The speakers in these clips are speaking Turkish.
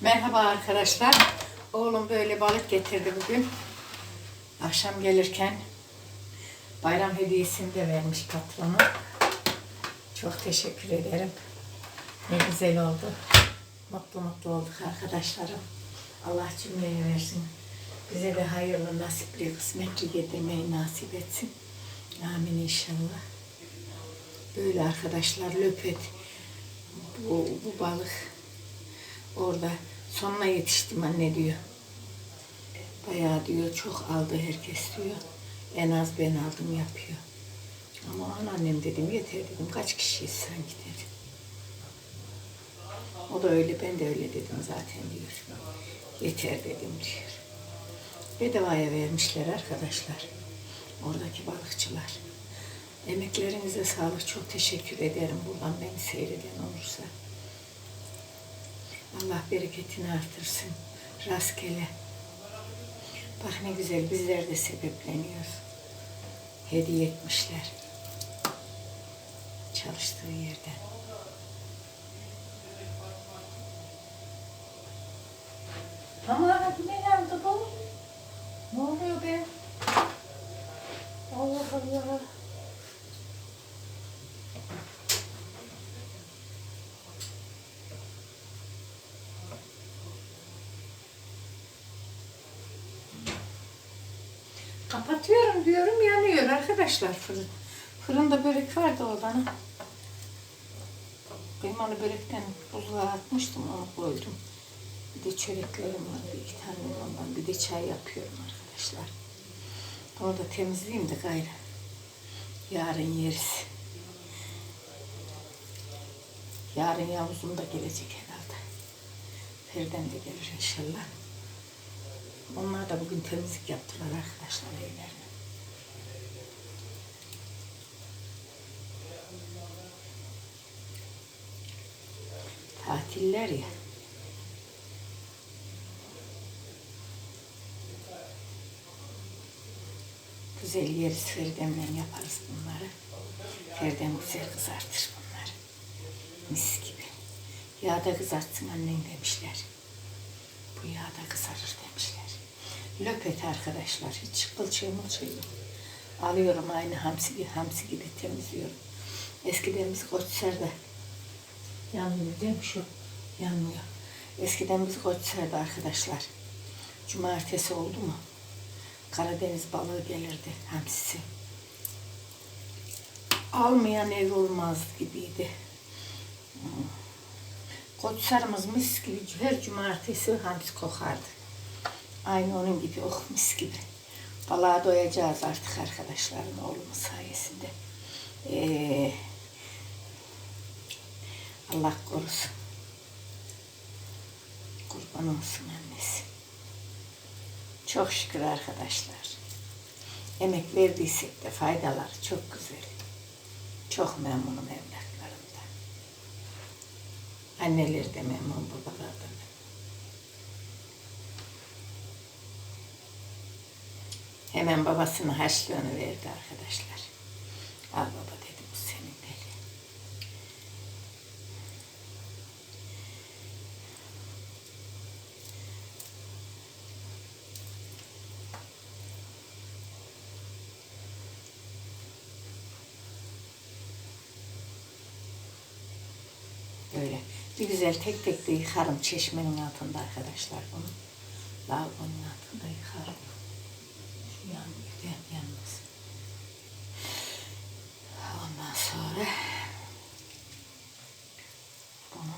Merhaba arkadaşlar. Oğlum böyle balık getirdi bugün. Akşam gelirken bayram hediyesini de vermiş patronu. Çok teşekkür ederim. Ne güzel oldu. Mutlu mutlu olduk arkadaşlarım. Allah cümleye versin. Bize de hayırlı, nasipli, kısmetli getirmeyi nasip etsin. Amin inşallah. Böyle arkadaşlar löpet. Bu, bu balık orada sonuna yetiştim anne diyor. Bayağı diyor çok aldı herkes diyor. En az ben aldım yapıyor. Ama anneannem dedim yeter dedim kaç kişiyiz sanki dedim. O da öyle ben de öyle dedim zaten diyor. Yeter dedim diyor. Bedavaya vermişler arkadaşlar. Oradaki balıkçılar. Emeklerinize sağlık. Çok teşekkür ederim buradan beni seyreden olursa. Allah bereketini artırsın. Rastgele. Bak ne güzel bizler de sebepleniyoruz. Hediye etmişler. Çalıştığı yerden. Ama bu ne yandı bu? Ne oluyor be? Allah Allah. Kapatıyorum diyorum yanıyor arkadaşlar fırın. Fırında börek vardı odanın. Kıymalı börekten buzluğa atmıştım onu koydum. Bir de çöreklerim var bir iki tane ondan bir de çay yapıyorum arkadaşlar. Onu da temizleyeyim de gayrı. Yarın yeriz. Yarın Yavuz'um da gelecek herhalde. Ferden de gelir inşallah. Onlar da bugün temizlik yaptılar arkadaşlar Tatiller ya. Güzel yeriz Ferdem'le yaparız bunları. Ferdem güzel kızartır bunları. Mis gibi. Yağda kızartsın annen demişler. Bu yağda kızarır demişler. Löpet arkadaşlar. Hiç kılçığı mılçığı. Alıyorum aynı hamsi gibi, hamsi gibi temizliyorum. Eskiden biz Koçser'de yanmıyor değil mi şu? Yanmıyor. Eskiden biz Koçser'de arkadaşlar. Cumartesi oldu mu? Karadeniz balığı gelirdi hamsisi. Almayan ev olmaz gibiydi. Koçsarımız mis gibi her cumartesi hamsi kokardı. Aynı onun gibi oh mis gibi. Balığa doyacağız artık arkadaşlarım oğlumun sayesinde. Ee, Allah korusun. Kurban olsun annesi. Çok şükür arkadaşlar. Emek verdiysek de faydaları çok güzel. Çok memnunum evlatlarımdan. Anneler de memnun, babalar da. Hemen babasının harçlığını verdi arkadaşlar. Al baba dedi bu senin dedi. Böyle bir güzel tek tek de yıkarım çeşmenin altında arkadaşlar bunu. Lavabonun altında yıkarım. Şu yan gidelim yanmaz. Ondan sonra bunu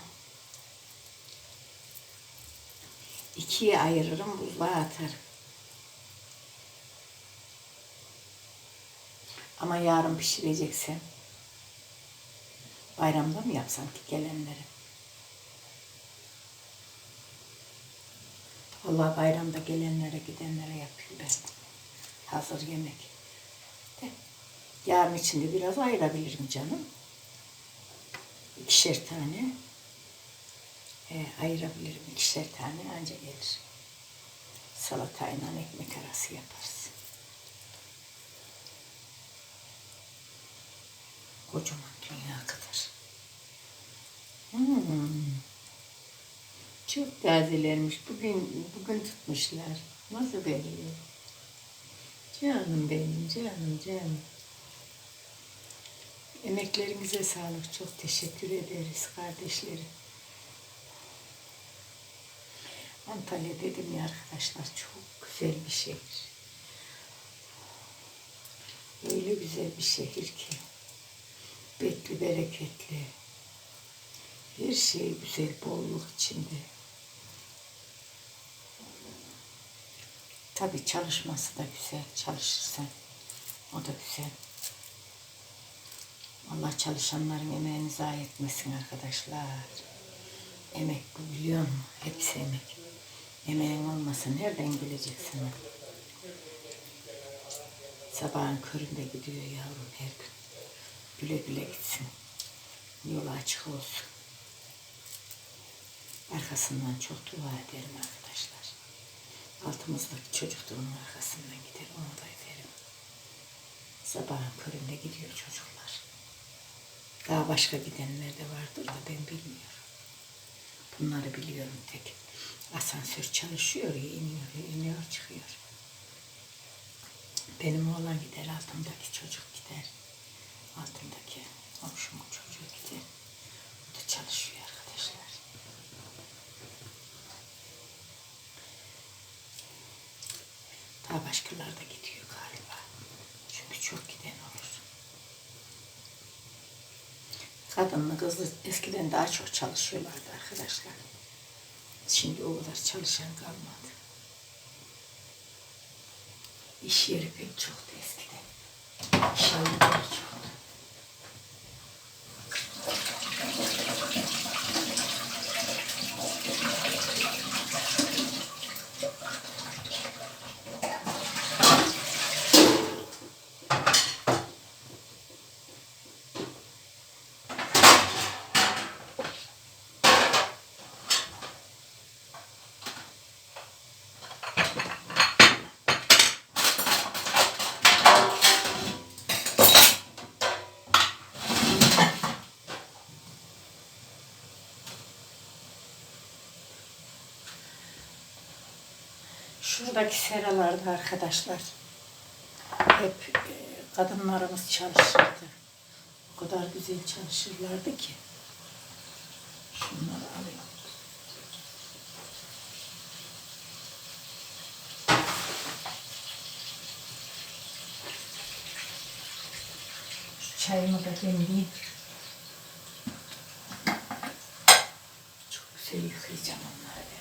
ikiye ayırırım buzluğa atarım. Ama yarın pişireceksem bayramda mı yapsam ki gelenlere? Vallahi bayramda gelenlere gidenlere yapıyorum ben. Hazır yemek. De, yarın içinde biraz ayırabilirim canım. İkişer tane. E, ayırabilirim ikişer tane anca gelir. Salatayla ekmek arası yaparız. Kocaman dünya kadar. Hmm. Çok tazelermiş. Bugün bugün tutmuşlar. Nasıl belli? Canım benim, canım, canım. Emeklerinize sağlık. Çok teşekkür ederiz kardeşlerim. Antalya dedim ya arkadaşlar çok güzel bir şehir. Öyle güzel bir şehir ki. Bekli bereketli. Her şey güzel, bolluk içinde. Tabii çalışması da güzel, çalışırsan. O da güzel. Allah çalışanların emeğini zayi etmesin arkadaşlar. Emek bu biliyor musun? Hepsi emek. Emeğin olmasa nereden geleceksin? Sabahın köründe gidiyor yavrum her gün. Güle güle gitsin. Yolu açık olsun. Arkasından çok dua ederim arkadaşlar. Altımızdaki çocuk da onun arkasından gider. Onu da ederim. Sabahın köründe gidiyor çocuklar. Daha başka gidenler de vardır da ben bilmiyorum. Bunları biliyorum tek. Asansör çalışıyor ya iniyor, iniyor çıkıyor. Benim oğlan gider, altımdaki çocuk gider. Altındaki komşumun çocuğu gider. O da çalışıyor arkadaşlar. Daha başkalar da gidiyor galiba. Çünkü çok giden olur. Kadınlı kızlı eskiden daha çok çalışıyorlardı arkadaşlar. Şimdi o kadar çalışan kalmadı. İş yeri pek çoktu eskiden. İş yerleri çoktu. Şuradaki seralarda arkadaşlar hep e, kadınlarımız çalışırdı. O kadar güzel çalışırlardı ki. Şunları alayım. Şu çayımı da demleyeyim. Çok güzel yıkayacağım onları. ben.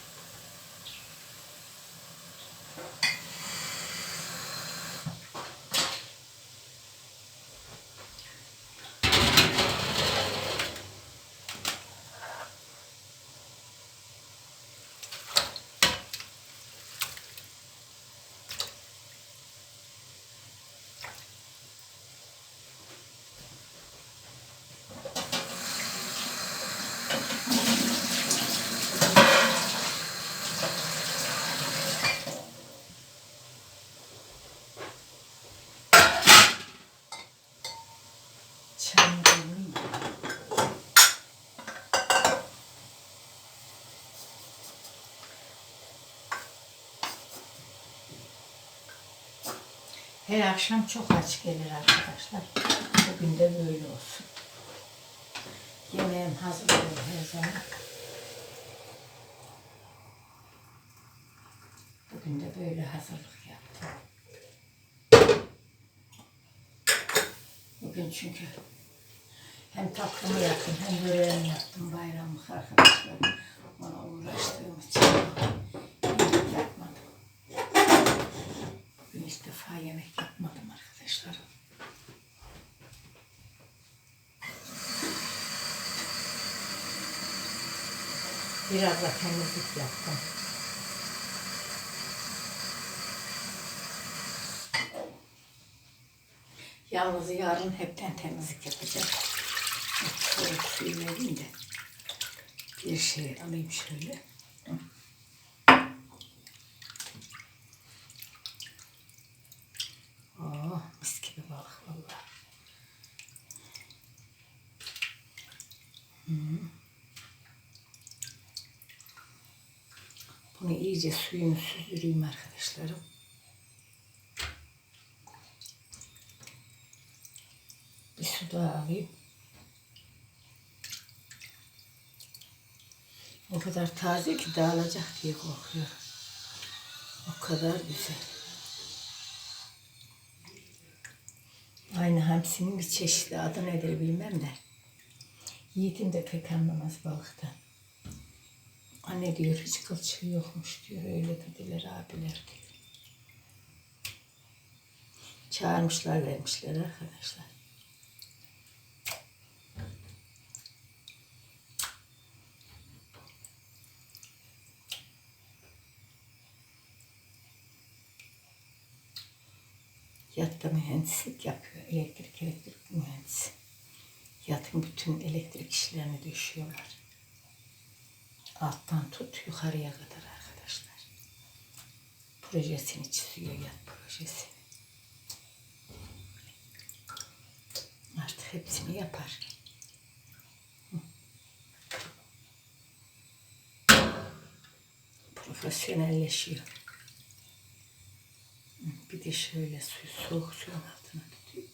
Çayımı demleyeyim. Her akşam çok aç gelir arkadaşlar. Bugün de böyle olsun. Yemeğim hazır olur her zaman. Bugün de böyle hazırlık yaptım. Bugün çünkü hem tatlımı yaptım hem böreğimi yaptım bayramlık arkadaşlar. Ona uğraştığım için yemek yapmadım. Defa yemek yapmadım arkadaşlar. Biraz da temizlik yaptım. Yalnız yarın hepten temizlik yapacağım. Soğuk suyu vereyim de bir şey alayım şöyle. Hı. Gibi balık vallahi. Hı. Bunu iyice suyunu süzdüreyim arkadaşlarım. Bir su daha alayım. O kadar taze ki dağılacak diye korkuyorum. O kadar güzel. Aynı hamsinin bir çeşidi adı nedir bilmem de. Yiğitim de pek anlamaz balıktan. Anne diyor hiç kılçığı yokmuş diyor. Öyle dediler abiler diyor. Çağırmışlar vermişler arkadaşlar. Mühendislik yapıyor. Elektrik elektrik mühendisi. Yatın bütün elektrik işlerini düşüyorlar. Alttan tut yukarıya kadar arkadaşlar. Projesini çiziyor yat projesini. Artık hepsini yapar. Profesyonelleşiyor. Bir de şöyle suyu soğuk suyun altına tutuyor.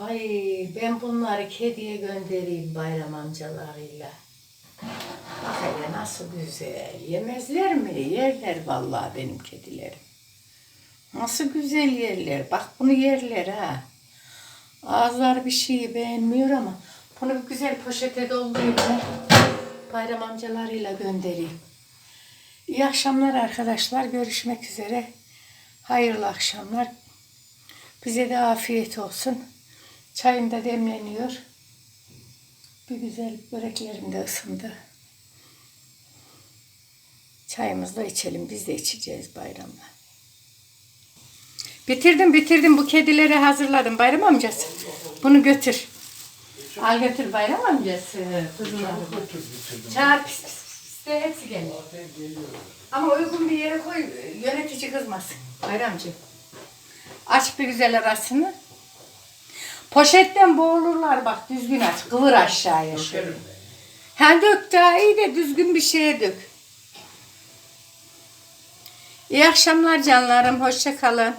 Ay ben bunları kediye göndereyim bayram amcalarıyla. Bak hele nasıl güzel. Yemezler mi? Yerler vallahi benim kedilerim. Nasıl güzel yerler. Bak bunu yerler ha. Ağızları bir şeyi beğenmiyor ama bunu bir güzel poşete doldurayım ben. Bayram amcalarıyla göndereyim. İyi akşamlar arkadaşlar. Görüşmek üzere. Hayırlı akşamlar. Bize de afiyet olsun. Çayım da demleniyor. Bir güzel böreklerim de ısındı. Çayımızı da içelim. Biz de içeceğiz bayramda. Bitirdim bitirdim. Bu kedileri hazırladım. Bayram amcası. Bunu götür. Al götür bayram amcası. Kuzuları. Çağır pis pis pis. De hepsi gelir. Ama uygun bir yere koy. Yönetici kızmasın. Bayramcığım. Aç bir güzel arasını. Poşetten boğulurlar bak düzgün aç. Kıvır aşağıya şöyle. Ha dök daha iyi de düzgün bir şeye dök. İyi akşamlar canlarım. Hoşça kalın.